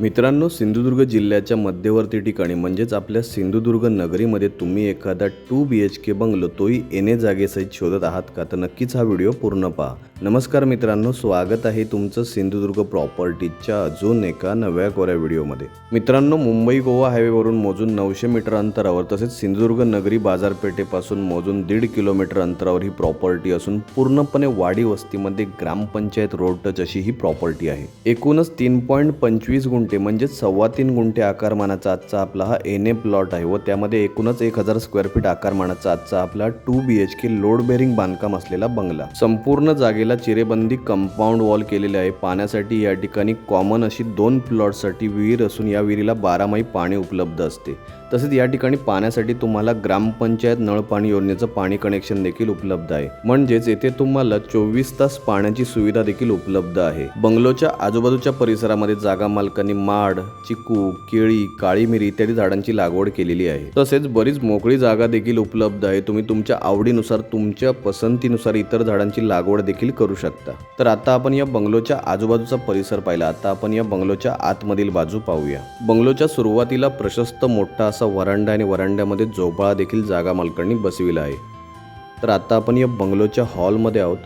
मित्रांनो सिंधुदुर्ग जिल्ह्याच्या मध्यवर्ती ठिकाणी म्हणजेच आपल्या सिंधुदुर्ग नगरीमध्ये तुम्ही एखादा two B H K bungalow तोही येणे जागेसहित शोधत आहात का? तर नक्कीच हा व्हिडिओ पूर्ण पहा. नमस्कार मित्रांनो स्वागत आहे तुमचं सिंधुदुर्ग प्रॉपर्टीच्या अजून एका नव्या कोऱ्या व्हिडिओमध्ये. मित्रांनो मुंबई गोवा हायवेवरून मोजून नऊशे मीटर अंतरावर तसेच सिंधुदुर्ग नगरी बाजारपेठेपासून मोजून दीड किलोमीटर अंतरावर ही प्रॉपर्टी असून पूर्णपणे वाडी वस्तीमध्ये ग्रामपंचायत रोड टच अशी ही प्रॉपर्टी आहे. एकूणच तीन पॉईंट पंचवीस गुण गुंठे म्हणजे सव्वा तीन गुंठे आकारमानाचा आजचा आपला हा एन ए प्लॉट आहे व त्यामध्ये एकूणच एक हजार स्क्वेअर फीट आकारमानाचा आजचा आपला two B H K load bearing बांधकाम असलेला बंगला. संपूर्ण जागेला चिरेबंदी कंपाऊंड वॉल केलेले आहे. पाण्यासाठी या ठिकाणी कॉमन अशी दोन प्लॉटसाठी विहीर असून या विहिरीला बारामाही पाणी उपलब्ध असते. तसेच या ठिकाणी पाण्यासाठी तुम्हाला ग्रामपंचायत नळ पाणी योजनेचं पाणी कनेक्शन देखील उपलब्ध आहे. म्हणजेच येथे तुम्हाला चोवीस तास पाण्याची सुविधा देखील उपलब्ध आहे. बंगलोच्या आजूबाजूच्या परिसरामध्ये जागा मालकांनी माड चिकू केळी काळी मिरी इत्यादी झाडांची लागवड केलेली आहे. तसेच बरीच मोकळी जागा देखील उपलब्ध आहे. तुम्ही तुमच्या आवडीनुसार तुमच्या पसंतीनुसार इतर झाडांची लागवड देखील करू शकता. तर आता आपण या बंगलोच्या आजूबाजूचा परिसर पाहिला. आता आपण या बंगलोच्या आतमधील बाजू पाहूया. बंगलोच्या सुरुवातीला प्रशस्त मोठा असा वरांडा आणि वरांड्यामध्ये झोपाळा देखील जागा मालकांनी बसविला आहे. तर आता आपण या बंगलोच्या हॉलमध्ये आहोत.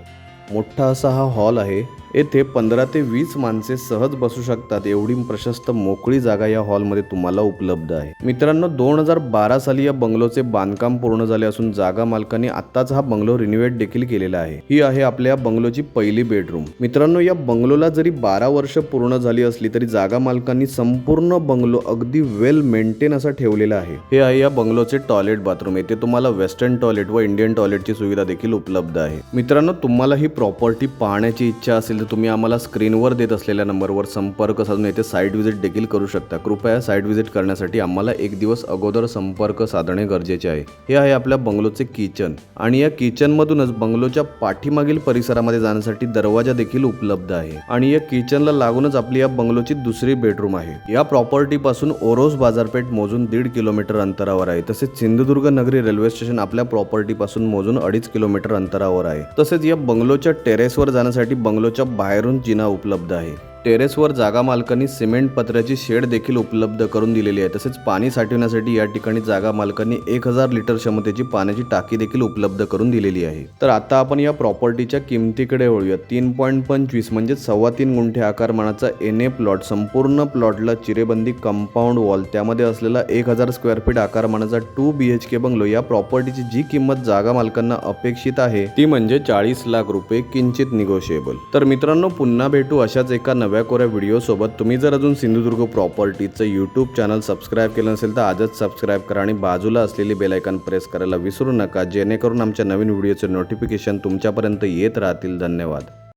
मोठा असा हा हॉल आहे येथे पंधरा ते वीस माणसे सहज बसू शकतात. एवढी प्रशस्त मोकळी जागा या हॉलमध्ये तुम्हाला उपलब्ध आहे. मित्रांनो दोन हजार बारा साली या बंगलोचे बांधकाम पूर्ण झाले असून जागा मालकाने आत्ताच हा बंगलो रिनोव्हेट देखील केलेला आहे. ही आहे आपल्या बंगलोची पहिली बेडरूम मित्रांनो या बंगलोला जरी बारा वर्ष पूर्ण झाली असली तरी जागा मालकांनी संपूर्ण बंगलो अगदी वेल मेंटेन असा ठेवलेला आहे. हे आहे या बंगलोचे टॉयलेट बाथरूम येथे तुम्हाला वेस्टर्न टॉयलेट व इंडियन टॉयलेटची सुविधा देखील उपलब्ध आहे. मित्रांनो तुम्हाला ही प्रॉपर्टी पाहण्याची इच्छा असेल तर तुम्ही आम्हाला स्क्रीनवर देत असलेल्या नंबरवर संपर्क साधून येथे साईट व्हिजिट देखील करू शकता. कृपया साईट व्हिजिट करण्यासाठी आम्हाला एक दिवस अगोदर संपर्क साधणे गरजेचे आहे. हे आहे आपल्या बंगलोचे किचन आणि या किचनमधूनच बंगलोच्या पाठीमागील परिसरामध्ये जाण्यासाठी दरवाजा देखील उपलब्ध आहे. आणि या किचनला लागूनच आपली या बंगलोची दुसरी बेडरूम आहे. या प्रॉपर्टी पासून ओरोस बाजारपेठ मोजून दीड किलोमीटर अंतरावर आहे. तसेच सिंधुदुर्ग नगरी रेल्वे स्टेशन आपल्या प्रॉपर्टी पासून मोजून अडीच किलोमीटर अंतरावर आहे. तसेच या बंगलोच्या टेरेसवर जाण्यासाठी बंगलोच्या बाहेरून जिना उपलब्ध आहे. टेरेसवर जागा मालकांनी सिमेंट पत्र्याची शेड देखील उपलब्ध करून दिलेली आहे. तसेच पाणी साठवण्यासाठी या ठिकाणी जागा मालकांनी एक हजार लिटर क्षमतेची पाण्याची टाकी देखील उपलब्ध करून दिलेली आहे. तर आता आपण या प्रॉपर्टीच्या किमतीकडे वळूया तीन पॉईंट पंचवीस म्हणजे सव्वा तीन गुंठे आकारमानाचा एन ए प्लॉट. संपूर्ण प्लॉटला चिरेबंदी कंपाऊंड वॉल त्यामध्ये असलेला एक हजार square feet आकारमानाचा two B H K bungalow या प्रॉपर्टीची जी किंमत जागा मालकांना अपेक्षित आहे ती म्हणजे चाळीस लाख रुपये किंचित निगोशिएबल तर मित्रांनो पुन्हा भेटू अशाच एका नव्या कोऱ्या व्हिडिओसोबत तुम्ही जर अजून सिंधुदुर्ग प्रॉपर्टीचं यूट्यूब चॅनल सबस्क्राईब केलं नसेल तर आजच सबस्क्राईब करा आणि बाजूला असलेली बेलायकन प्रेस करायला विसरू नका जेणेकरून आमच्या नवीन व्हिडिओचे नोटिफिकेशन तुमच्यापर्यंत येत राहतील. धन्यवाद.